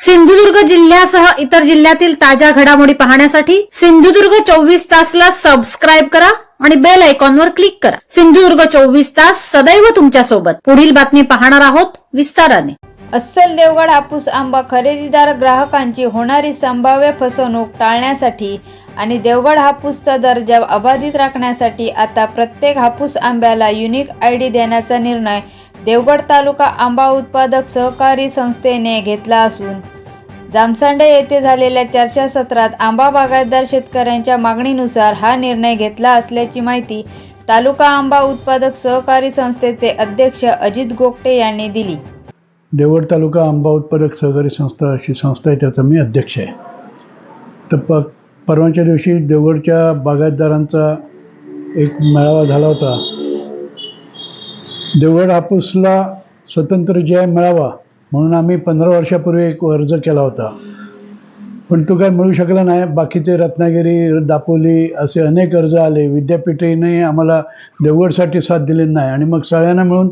सिंधुदुर्ग जिल्ह्यासह इतर जिल्ह्यातील ताज्या घडामोडी पाहण्यासाठी सिंधुदुर्ग चोवीस तासला सबस्क्राईब करा आणि बेल आयकॉनवर क्लिक करा. सिंधुदुर्ग चोवीस तास सदैव तुमच्यासोबत पुढील बातमी पाहणार आहोत विस्ताराने. अस्सल देवगड हापूस आंबा खरेदीदार ग्राहकांची होणारी संभाव्य फसवणूक टाळण्यासाठी आणि देवगड हापूसचा दर्जा अबाधित राखण्यासाठी आता प्रत्येक हापूस आंब्याला युनिक आय डी देण्याचा निर्णय देवगड तालुका आंबा उत्पादक सहकारी संस्थेने घेतला असून जामसांडे येथे झालेल्या चर्चासत्रात आंबा बागायतदार शेतकऱ्यांच्या मागणीनुसार हा निर्णय घेतला असल्याची माहिती तालुका आंबा उत्पादक सहकारी संस्थेचे अध्यक्ष अजित गोगटे यांनी दिली. देवगड तालुका आंबा उत्पादक सहकारी संस्था अशी संस्था आहे त्याचा मी अध्यक्ष आहे. तर प परवाच्या दिवशी देवगडच्या बागायतदारांचा एक मेळावा झाला होता. देवगड हापूसला स्वतंत्र जय मेळावा म्हणून आम्ही पंधरा वर्षापूर्वी एक अर्ज केला होता. पण तो काय मिळू शकला नाही. बाकीचे रत्नागिरी दापोली असे अनेक अर्ज आले. विद्यापीठेने आम्हाला देवगडसाठी साथ दिली नाही. आणि मग सगळ्यांना मिळून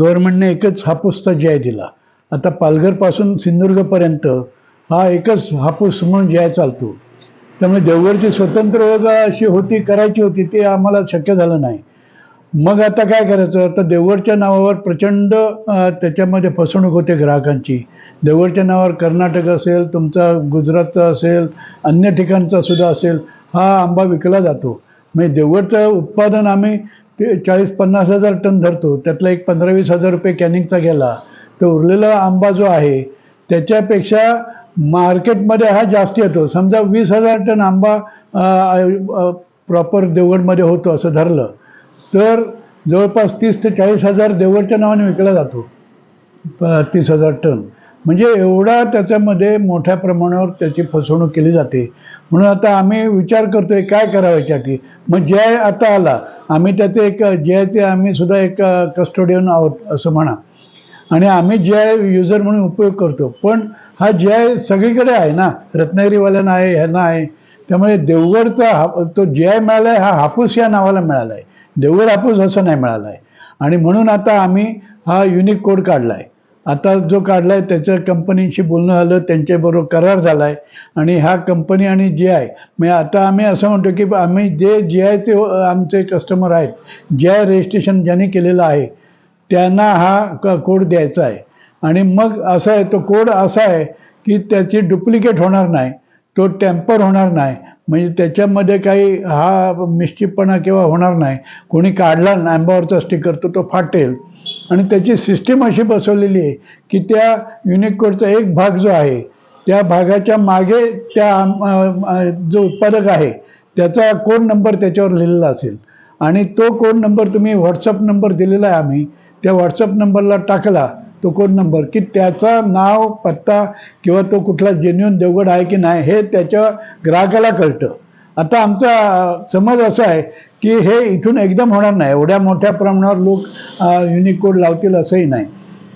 गव्हर्नमेंटने एकच हापूसचा जय दिला. आता पालघरपासून सिंधुदुर्गपर्यंत हा एकच हापूस म्हणून जय चालतो. त्यामुळे देवगडची स्वतंत्र अशी होती करायची होती ते आम्हाला शक्य झालं नाही. मग आता काय करायचं? तर देवगडच्या नावावर प्रचंड त्याच्यामध्ये फसवणूक होते ग्राहकांची. देवगडच्या नावावर कर्नाटक असेल तुमचा गुजरातचा असेल अन्य ठिकाणचा सुद्धा असेल हा आंबा विकला जातो. म्हणजे देवगडचं उत्पादन आम्ही ते चाळीस पन्नास हजार टन धरतो. त्यातला एक पंधरा वीस हजार रुपये कॅनिंगचा गेला. तर उरलेला आंबा जो आहे त्याच्यापेक्षा मार्केटमध्ये हा जास्त येतो. समजा वीस हजार टन आंबा प्रॉपर देवगडमध्ये होतो असं धरलं. तर जवळपास तीस ते चाळीस हजार देवगडच्या नावाने विकला जातो. तीस हजार टन. म्हणजे एवढा त्याच्यामध्ये मोठ्या प्रमाणावर त्याची फसवणूक केली जाते. म्हणून आता आम्ही विचार करतोय काय करावं याच्यासाठी मग जय आता आला. आम्ही त्याचे एक जयचे आम्ही सुद्धा एक कस्टोडियन आहोत असं म्हणा. आणि आम्ही जय युजर म्हणून उपयोग करतो. पण हा जय सगळीकडे आहे ना? रत्नागिरीवाल्यांना आहे ह्यांना आहे. त्यामुळे देवगडचा हा तो जय मिळाला आहे हा हापूस या नावाला मिळाला आहे देवगड हापूस असं नाही मिळालं आहे आणि म्हणून आता आम्ही हा युनिक कोड काढला आहे आता जो काढला आहे त्याच्या कंपनीशी बोलणं झालं त्यांच्याबरोबर करार झाला आहे आणि ह्या कंपनी आणि जे आय म्हणजे आता आम्ही असं म्हणतो की आम्ही जे जे आयचे आमचे कस्टमर आहेत जे आय रजिस्ट्रेशन ज्यांनी केलेलं आहे त्यांना हा क कोड द्यायचा आहे. आणि मग असा आहे तो कोड असा आहे की त्याची डुप्लिकेट होणार नाही तो टेम्पर होणार नाही म्हणजे त्याच्यामध्ये काही हा मिश्चितपणा किंवा होणार नाही. कोणी काढला आंब्यावरचा स्टिकर तर तो फाटेल. आणि त्याची सिस्टीम अशी बसवलेली आहे की त्या युनिक कोडचा एक भाग जो आहे त्या भागाच्या मागे त्या जो उत्पादक आहे त्याचा कोड नंबर त्याच्यावर लिहिलेला असेल. आणि तो कोड नंबर तुम्ही व्हॉट्सअप नंबर दिलेला आहे आम्ही त्या व्हॉट्सअप नंबरला टाकला तो कोड नंबर? की त्याचा नाव पत्ता किंवा तो कुठला जेन्युन देवगड आहे की नाही हे त्याच्या ग्राहकाला कळतं. आता आमचा समज असा आहे की हे इथून एकदम होणार नाही. एवढ्या मोठ्या प्रमाणावर लोक युनिक कोड लावतील असंही नाही.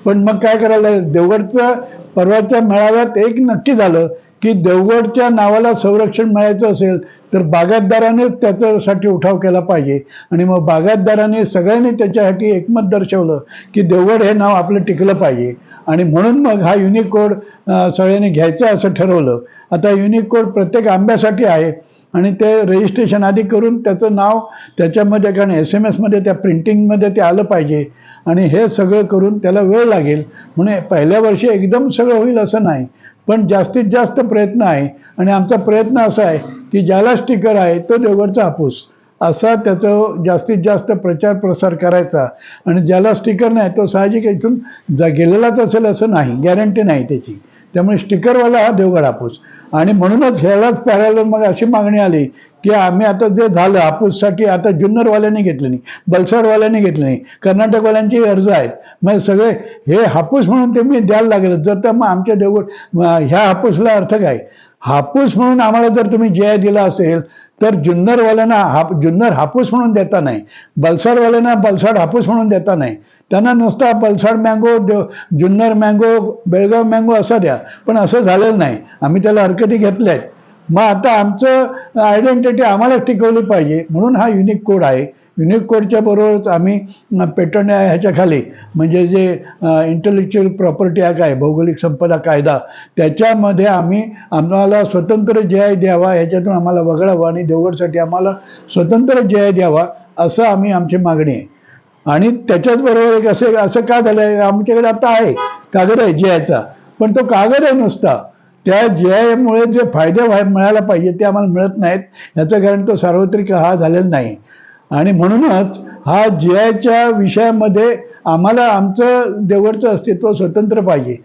पण मग काय करायला देवगडचं परवाच्या मेळाव्यात एक नक्की झालं की देवगडच्या नावाला संरक्षण मिळायचं असेल तर बागायतदारानेच त्याच्यासाठी उठाव केला पाहिजे. आणि मग बागातदाराने सगळ्यांनी त्याच्यासाठी एकमत दर्शवलं की देवगड हे नाव आपलं टिकलं पाहिजे. आणि म्हणून मग हा युनिक कोड सगळ्यांनी घ्यायचा असं ठरवलं. आता युनिक कोड प्रत्येक आंब्यासाठी आहे आणि ते रजिस्ट्रेशन आधी करून त्याचं नाव त्याच्यामध्ये कारण एस एम एसमध्ये त्या प्रिंटिंगमध्ये ते आलं पाहिजे. आणि हे सगळं करून त्याला वेळ लागेल. म्हणून पहिल्या वर्षी एकदम सगळं होईल असं नाही. पण जास्तीत जास्त प्रयत्न आहे. आणि आमचा प्रयत्न असा आहे की ज्याला स्टिकर आहे तो देवगडचा हापूस. असा त्याचं जास्तीत जास्त प्रचार प्रसार करायचा. आणि ज्याला स्टिकर नाही तो साहजिक इथून जा गेलेलाच असेल असं नाही गॅरंटी नाही त्याची. त्यामुळे स्टिकरवाला हा देवगड हापूस. आणि म्हणूनच ह्यालाच पॅरायलर मग अशी मागणी आली की आम्ही आता जे झालं हापूससाठी आता जुन्नरवाल्यांनी घेतलं नाही बलसाडवाल्यांनी घेतलं नाही कर्नाटकवाल्यांचे अर्ज आहेत. मग सगळे हे हापूस म्हणून ते मी द्यायला लागलं. जर तर मग आमच्या देवगड ह्या हापूसला अर्थ काय? हापूस म्हणून आम्हाला जर तुम्ही जय दिला असेल तर जुन्नरवाल्यांना हाप जुन्नर हापूस म्हणून देता नाही. बलसाडवाल्यांना बलसाड हापूस म्हणून देता नाही. त्यांना नुसता बलसाड मँगो देव जुन्नर मँगो बेळगाव मँगो असं द्या. पण असं झालेलं नाही. आम्ही त्याला हरकती घेतल्या आहेत मग आता आमचं आयडेंटिटी आम्हालाच टिकवली पाहिजे. म्हणून हा युनिक कोड आहे. युनिक कोडच्या बरोबरच आम्ही पेटंट ह्याच्या खाली. म्हणजे जे इंटेलेक्च्युअल प्रॉपर्टी ॲक्ट आहे भौगोलिक संपदा कायदा त्याच्यामध्ये आम्ही आम्हाला स्वतंत्र जय द्यावा ह्याच्यातून आम्हाला वगळावं आणि देवगडसाठी आम्हाला स्वतंत्र जय द्यावा असं आम्ही आमची मागणी आहे. आणि त्याच्याच बरोबर एक असं असं का झालं आहे आमच्याकडे आता आहे कागद आहे जयाचा पण तो कागद आहे नुसता. त्या जयामुळे जे फायदे व्हाय मिळायला पाहिजे ते आम्हाला मिळत नाहीत याचं कारण तो सार्वत्रिक हा झालेला नाही. आणि म्हणूनच हा जयाच्या विषयामध्ये आम्हाला आमचं देवरचं अस्तित्व स्वतंत्र पाहिजे.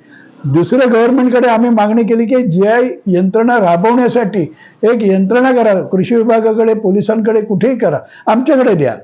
दुसरं गव्हर्नमेंटकडे आम्ही मागणी केली की जी आय यंत्रणा राबवण्यासाठी एक यंत्रणा करा. कृषी विभागाकडे पोलिसांकडे कुठेही करा. आमच्याकडे द्या.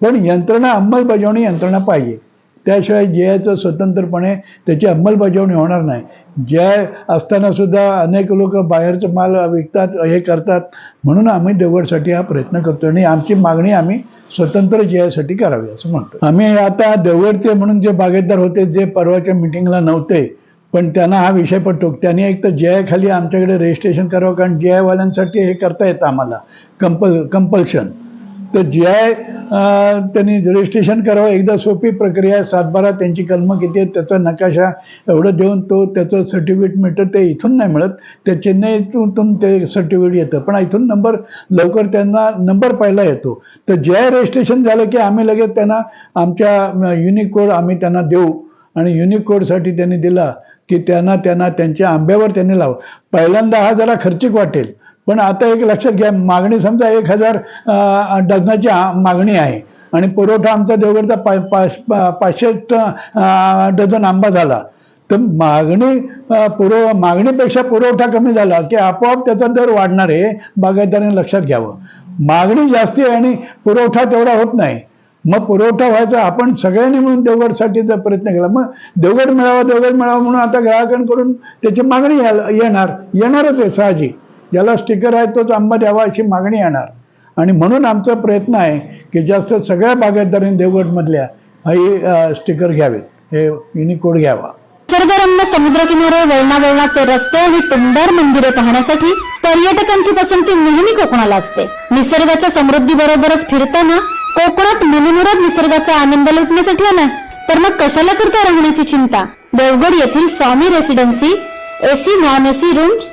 पण यंत्रणा अंमलबजावणी यंत्रणा पाहिजे. त्याशिवाय जयाचं स्वतंत्रपणे त्याची अंमलबजावणी होणार नाही. जय असताना सुद्धा अनेक लोक बाहेरचं माल विकतात हे करतात. म्हणून आम्ही देवगडसाठी हा प्रयत्न करतो आणि आमची मागणी आम्ही स्वतंत्र जयासाठी करावी असं म्हणतो आम्ही आता देवगडचे म्हणून जे बागेदार होते जे परवाच्या मिटिंगला नव्हते पण त्यांना हा विषय पटतो. त्यांनी एक तर जयाखाली आमच्याकडे रजिस्ट्रेशन करावं कारण जयावाल्यांसाठी हे करता येतं आम्हाला. कंपल कंपल्शन तर जे आय त्यांनी रजिस्ट्रेशन करावं. एकदा सोपी प्रक्रिया आहे. सातबारा त्यांची कलमं किती आहेत त्याचा नकाशा एवढं देऊन तो त्याचं सर्टिफिकेट मिळतं ते इथून नाही मिळत. ते चेन्नईतून ते सर्टिफिकेट येतं. पण इथून नंबर लवकर त्यांना नंबर पाहिला येतो. तर जे रजिस्ट्रेशन झालं की आम्ही लगेच त्यांना आमच्या युनिक कोड आम्ही त्यांना देऊ. आणि युनिक कोडसाठी त्यांनी दिला की त्यांना त्यांना त्यांच्या आंब्यावर त्यांनी लावं. पहिल्यांदा हा जरा खर्चिक वाटेल. पण आता एक लक्षात घ्या मागणी समजा एक हजार डझनाची मागणी आहे. आणि पुरवठा आमचा देवगडचा पा पाच- पा- पाचशे डझन आंबा झाला. तर मागणी पुरव मागणीपेक्षा पुरवठा कमी झाला की आपोआप त्याचा दर वाढणार आहे बागायतदारांनी लक्षात घ्यावं. मागणी जास्ती आहे आणि पुरवठा तेवढा होत नाही. मग पुरवठा व्हायचा आपण सगळ्यांनी म्हणून देवगडसाठी जर प्रयत्न केला मग देवगड मिळावा देवगड मिळावा म्हणून आता ग्राहकांकडून त्याची मागणी येणार येणारच आहे साहजिक. ज्याला स्टिकर आहे तोच आंबा द्यावा अशी मागणी येणार. आणि म्हणून आमचा प्रयत्न आहे की जास्त सगळ्या बागायतदारांनी देवगडमधल्या हे स्टिकर घ्यावेत. हे युनिकोड घ्यावा. निसर्गरम्य समुद्रकिनारे वळणावळणाचे रस्ते आणि टुमदार मंदिरे पाहण्यासाठी पर्यटकांची पसंती नेहमी कोकणाला असते. निसर्गाच्या समृद्धी बरोबरच फिरताना कोकणात मनमुराद निसर्गाचा आनंद लुटण्यासाठी आला तर मग कशाला करता राहण्याची चिंता? देवगड येथील Swami residency AC non AC rooms